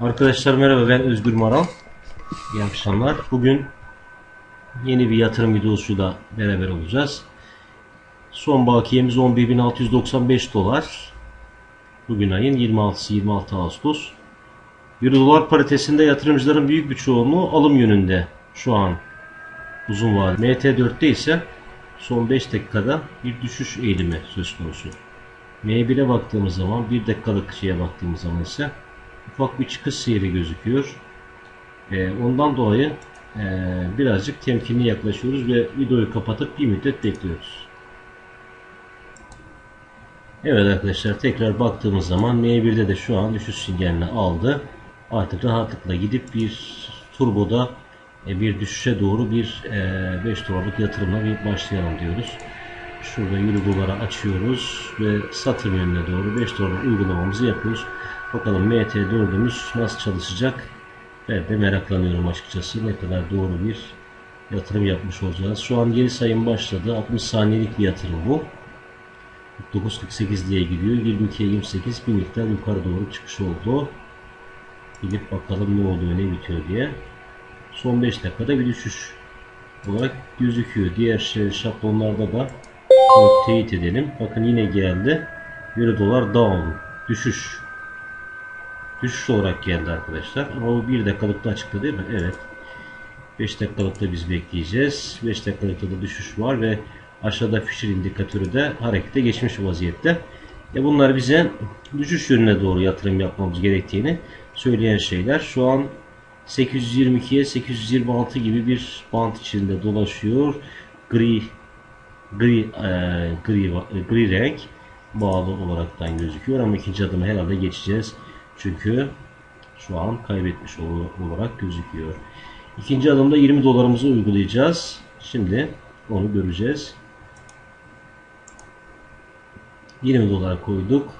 Arkadaşlar merhaba ben Özgür Maral. İyi akşamlar. Bugün yeni bir yatırım videosuyla beraber olacağız. Son bakiyemiz 11.695 dolar. Bugün ayın 26'sı 26 Ağustos. Euro dolar paritesinde yatırımcıların büyük bir çoğunluğu alım yönünde şu an uzun vadeli. MT4'te ise son 5 dakikada bir düşüş eğilimi söz konusu. M1'e baktığımız zaman 1 dakikalık şeye baktığımız zaman ise ufak bir çıkış seyri gözüküyor. Ee, ondan dolayı e, birazcık temkinli yaklaşıyoruz ve videoyu kapatıp bir müddet bekliyoruz. Evet arkadaşlar tekrar baktığımız zaman M1'de de şu an düşüş sinyalini aldı. Artık rahatlıkla gidip bir turboda e, bir düşüşe doğru bir e, 5 dolarlık yatırımla bir başlayalım diyoruz. Şurada euro açıyoruz ve satım yönüne doğru 5 dolar uygulamamızı yapıyoruz. Bakalım MT4'ümüz nasıl çalışacak? Ben de meraklanıyorum açıkçası. Ne kadar doğru bir yatırım yapmış olacağız. Şu an geri sayım başladı. 60 saniyelik bir yatırım bu. 9.48 diye gidiyor. 22'ye 28 bir miktar yukarı doğru çıkış oldu. Gidip bakalım ne oluyor ne bitiyor diye. Son 5 dakikada bir düşüş olarak gözüküyor. Diğer şey, şablonlarda da teyit edelim. Bakın yine geldi. Euro dolar down. Düşüş. Düşüş olarak geldi arkadaşlar. Ama bu 1 dakikalıkta açıkta değil mi? Evet. 5 dakikalıkta biz bekleyeceğiz. 5 dakikalıkta da düşüş var ve aşağıda Fisher indikatörü de harekete geçmiş vaziyette. E bunlar bize düşüş yönüne doğru yatırım yapmamız gerektiğini söyleyen şeyler. Şu an 822'ye 826 gibi bir bant içinde dolaşıyor. Gri gri e, gri gri renk bağlı olaraktan gözüküyor ama ikinci adımı herhalde geçeceğiz. Çünkü şu an kaybetmiş olarak gözüküyor. İkinci adımda 20 dolarımızı uygulayacağız. Şimdi onu göreceğiz. 20 dolar koyduk.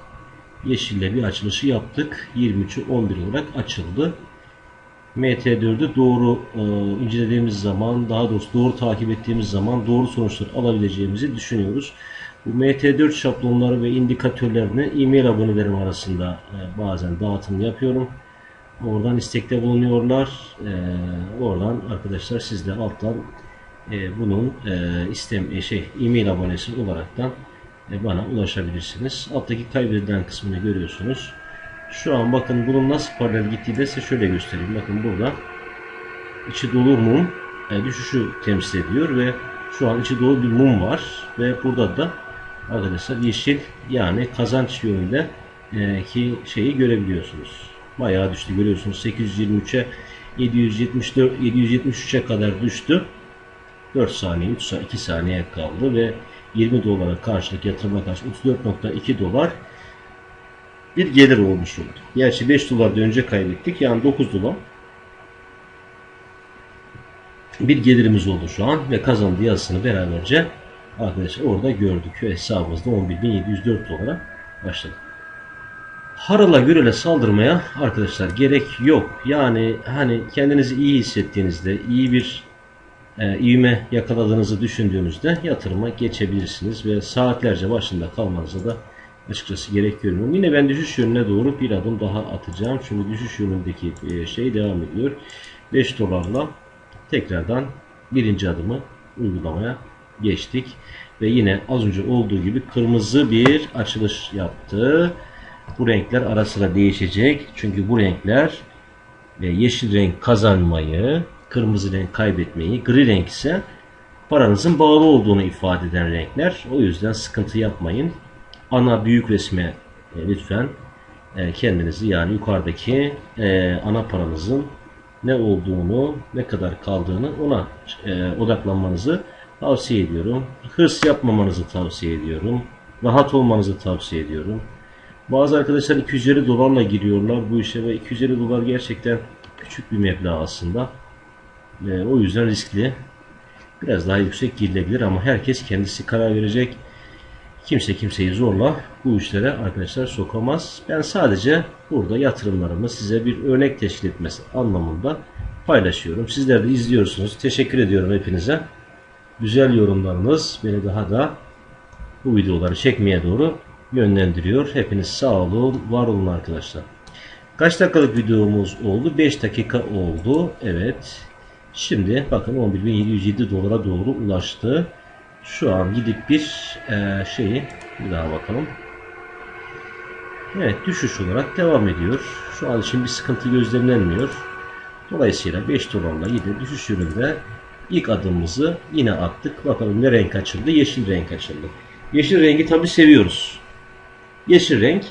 Yeşille bir açılışı yaptık. 23'ü 11 olarak açıldı. MT4'ü doğru e, incelediğimiz zaman, daha doğrusu doğru takip ettiğimiz zaman doğru sonuçlar alabileceğimizi düşünüyoruz. Bu MT4 şablonları ve indikatörlerini e-mail abonelerim arasında e, bazen dağıtım yapıyorum. Oradan istekte bulunuyorlar. E, oradan arkadaşlar siz de alttan e, bunun istem şey e-mail abonesi olaraktan bana ulaşabilirsiniz. Alttaki kaybedilen kısmını görüyorsunuz. Şu an bakın bunun nasıl paralel gittiği de size şöyle göstereyim. Bakın burada içi dolu mum düşüşü temsil ediyor ve şu an içi dolu bir mum var ve burada da arkadaşlar yeşil yani kazanç yönünde e, ki şeyi görebiliyorsunuz. Bayağı düştü görüyorsunuz 823'e 774 773'e kadar düştü. 4 saniye 3 saniye 2 saniye kaldı ve 20 dolara karşılık yatırıma karşı 34.2 dolar bir gelir olmuş oldu. Gerçi 5 dolar da önce kaybettik. Yani 9 dolar bir gelirimiz oldu şu an ve kazandığı yazısını beraberce arkadaşlar orada gördük. Ve hesabımızda 11.704 dolara başladı. Harala görele saldırmaya arkadaşlar gerek yok. Yani hani kendinizi iyi hissettiğinizde, iyi bir e, ivme yakaladığınızı düşündüğünüzde yatırıma geçebilirsiniz ve saatlerce başında kalmanıza da açıkçası gerek görmüyorum. Yine ben düşüş yönüne doğru bir adım daha atacağım. Çünkü düşüş yönündeki e, şey devam ediyor. 5 dolarla tekrardan birinci adımı uygulamaya geçtik. Ve yine az önce olduğu gibi kırmızı bir açılış yaptı. Bu renkler ara sıra değişecek. Çünkü bu renkler yeşil renk kazanmayı, kırmızı renk kaybetmeyi, gri renk ise paranızın bağlı olduğunu ifade eden renkler. O yüzden sıkıntı yapmayın. Ana büyük resme e, lütfen e, kendinizi yani yukarıdaki e, ana paranızın ne olduğunu, ne kadar kaldığını ona e, odaklanmanızı tavsiye ediyorum. Hırs yapmamanızı tavsiye ediyorum. Rahat olmanızı tavsiye ediyorum. Bazı arkadaşlar 250 dolarla giriyorlar bu işe ve 250 dolar gerçekten küçük bir meblağ aslında. E, o yüzden riskli. Biraz daha yüksek girilebilir ama herkes kendisi karar verecek. Kimse kimseyi zorla bu işlere arkadaşlar sokamaz. Ben sadece burada yatırımlarımı size bir örnek teşkil etmesi anlamında paylaşıyorum. Sizler de izliyorsunuz. Teşekkür ediyorum hepinize. Güzel yorumlarınız beni daha da bu videoları çekmeye doğru yönlendiriyor. Hepiniz sağ olun, var olun arkadaşlar. Kaç dakikalık videomuz oldu? 5 dakika oldu. Evet. Şimdi bakın 11.707 dolara doğru ulaştı. Şu an gidip bir e, şeyi bir daha bakalım. Evet düşüş olarak devam ediyor. Şu an için bir sıkıntı gözlemlenmiyor. Dolayısıyla 5 dolarla yine düşüş yönünde ilk adımımızı yine attık. Bakalım ne renk açıldı? Yeşil renk açıldı. Yeşil rengi tabi seviyoruz. Yeşil renk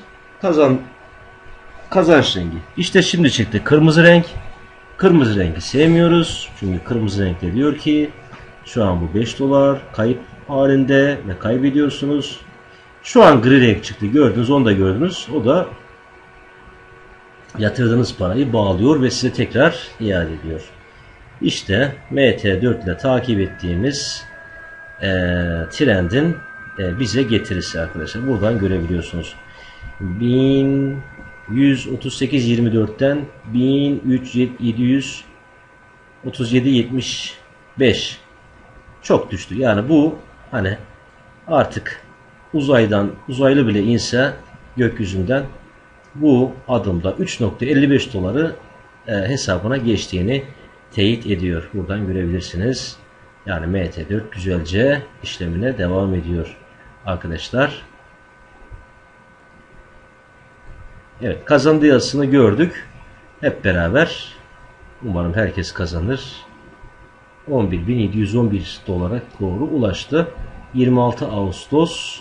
kazan kazanç rengi. İşte şimdi çıktı kırmızı renk. Kırmızı rengi sevmiyoruz. Çünkü kırmızı renkte diyor ki şu an bu 5 dolar kayıp halinde ve kaybediyorsunuz. Şu an gri renk çıktı. Gördünüz onu da gördünüz. O da yatırdığınız parayı bağlıyor ve size tekrar iade ediyor. İşte MT4 ile takip ettiğimiz e, trendin e, bize getirisi arkadaşlar. Buradan görebiliyorsunuz. 1138.24'ten 1337.75 çok düştü. Yani bu hani artık uzaydan uzaylı bile inse gökyüzünden bu adımda 3.55 doları e, hesabına geçtiğini teyit ediyor. Buradan görebilirsiniz. Yani MT4 güzelce işlemine devam ediyor arkadaşlar. Evet kazandığı yazısını gördük. Hep beraber umarım herkes kazanır. 11.711 dolara doğru ulaştı. 26 Ağustos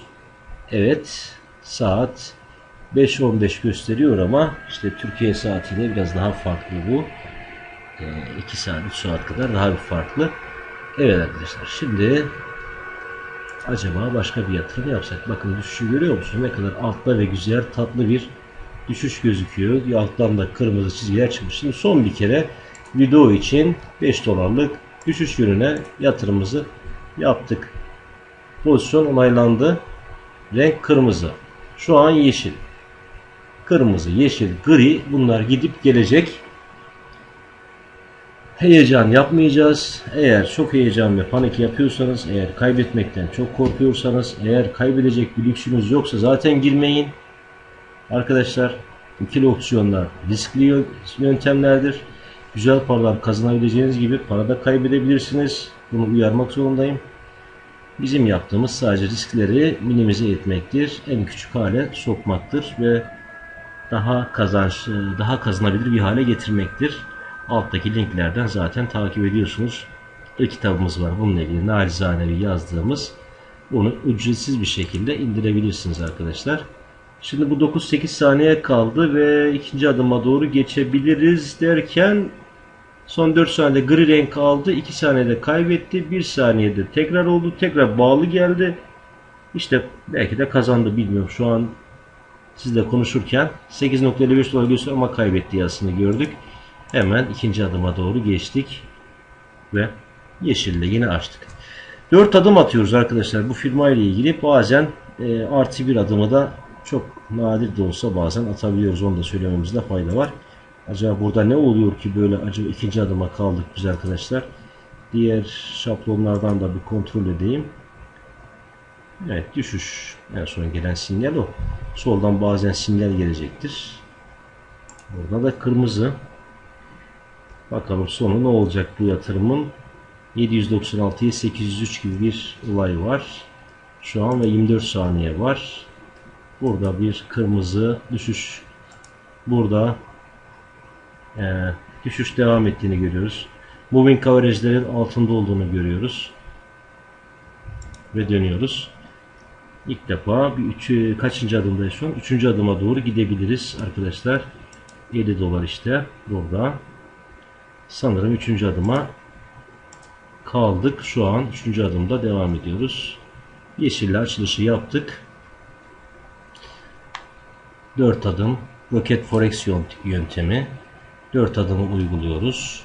evet saat 5.15 gösteriyor ama işte Türkiye saatiyle biraz daha farklı bu. 2 saat 3 saat kadar daha bir farklı. Evet arkadaşlar şimdi acaba başka bir yatırım yapsak. Bakın düşüşü görüyor musunuz? Ne kadar altta ve güzel tatlı bir düşüş gözüküyor. Alttan da kırmızı çizgiler çıkmış. Şimdi son bir kere video için 5 dolarlık düşüş yönüne yatırımımızı yaptık. Pozisyon onaylandı. Renk kırmızı. Şu an yeşil. Kırmızı, yeşil, gri bunlar gidip gelecek. Heyecan yapmayacağız. Eğer çok heyecan ve panik yapıyorsanız, eğer kaybetmekten çok korkuyorsanız, eğer kaybedecek bir lüksünüz yoksa zaten girmeyin. Arkadaşlar ikili opsiyonlar riskli yöntemlerdir. Güzel paralar kazanabileceğiniz gibi para da kaybedebilirsiniz. Bunu uyarmak zorundayım. Bizim yaptığımız sadece riskleri minimize etmektir. En küçük hale sokmaktır ve daha kazanç, daha kazanabilir bir hale getirmektir. Alttaki linklerden zaten takip ediyorsunuz. Bir kitabımız var bununla ilgili nalizanevi yazdığımız. Bunu ücretsiz bir şekilde indirebilirsiniz arkadaşlar. Şimdi bu 9-8 saniye kaldı ve ikinci adıma doğru geçebiliriz derken son 4 saniyede gri renk aldı. 2 saniyede kaybetti. 1 saniyede tekrar oldu. Tekrar bağlı geldi. İşte belki de kazandı bilmiyorum. Şu an sizle konuşurken 8.55 dolar gösteriyor ama kaybetti yazısını gördük. Hemen ikinci adıma doğru geçtik. Ve yeşille yine açtık. 4 adım atıyoruz arkadaşlar. Bu firma ile ilgili bazen e, artı bir adımı da çok nadir de olsa bazen atabiliyoruz. Onu da söylememizde fayda var. Acaba burada ne oluyor ki böyle acaba ikinci adıma kaldık biz arkadaşlar. Diğer şablonlardan da bir kontrol edeyim. Evet düşüş. En son gelen sinyal o. Soldan bazen sinyal gelecektir. Burada da kırmızı. Bakalım sonu ne olacak bu yatırımın. 796'ya 803 gibi bir olay var. Şu an ve 24 saniye var. Burada bir kırmızı düşüş. Burada e, düşüş devam ettiğini görüyoruz. Moving coverage'lerin altında olduğunu görüyoruz. Ve dönüyoruz. İlk defa bir üç, kaçıncı adımdayız şu an? Üçüncü adıma doğru gidebiliriz arkadaşlar. 7 dolar işte burada. Sanırım üçüncü adıma kaldık. Şu an üçüncü adımda devam ediyoruz. Yeşille açılışı yaptık. 4 adım roket forex yöntemi 4 adımı uyguluyoruz.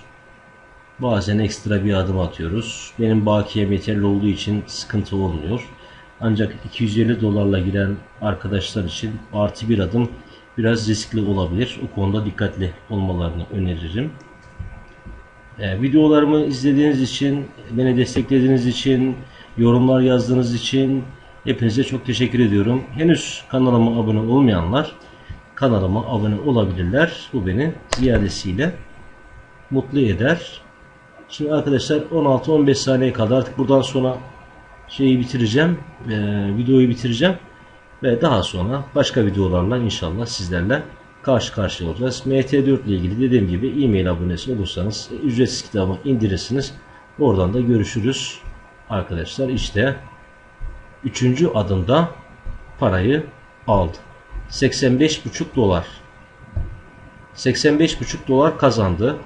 Bazen ekstra bir adım atıyoruz. Benim bakiyem yeterli olduğu için sıkıntı olmuyor. Ancak 250 dolarla giren arkadaşlar için artı bir adım biraz riskli olabilir. O konuda dikkatli olmalarını öneririm. Ee, videolarımı izlediğiniz için, beni desteklediğiniz için, yorumlar yazdığınız için hepinize çok teşekkür ediyorum. Henüz kanalıma abone olmayanlar kanalıma abone olabilirler. Bu beni ziyadesiyle mutlu eder. Şimdi arkadaşlar 16-15 saniye kaldı. Artık buradan sonra şeyi bitireceğim. eee, videoyu bitireceğim. Ve daha sonra başka videolarla inşallah sizlerle karşı karşıya olacağız. MT4 ile ilgili dediğim gibi e-mail abonesi olursanız e, ücretsiz kitabı indirirsiniz. Oradan da görüşürüz. Arkadaşlar işte üçüncü adımda parayı aldı. 85,5 dolar. 85,5 dolar kazandı.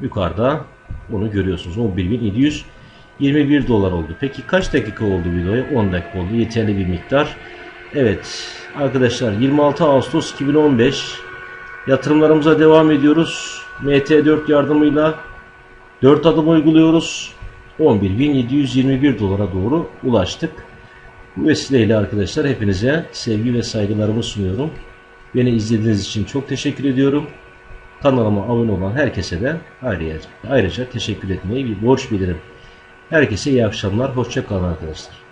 Yukarıda onu görüyorsunuz. 11.721 dolar oldu. Peki kaç dakika oldu videoya? 10 dakika oldu. Yeterli bir miktar. Evet arkadaşlar 26 Ağustos 2015 yatırımlarımıza devam ediyoruz. MT4 yardımıyla 4 adım uyguluyoruz. 11.721 dolara doğru ulaştık. Bu vesileyle arkadaşlar hepinize sevgi ve saygılarımı sunuyorum. Beni izlediğiniz için çok teşekkür ediyorum. Kanalıma abone olan herkese de ayrıca, ayrıca teşekkür etmeyi bir borç bilirim. Herkese iyi akşamlar. Hoşça kalın arkadaşlar.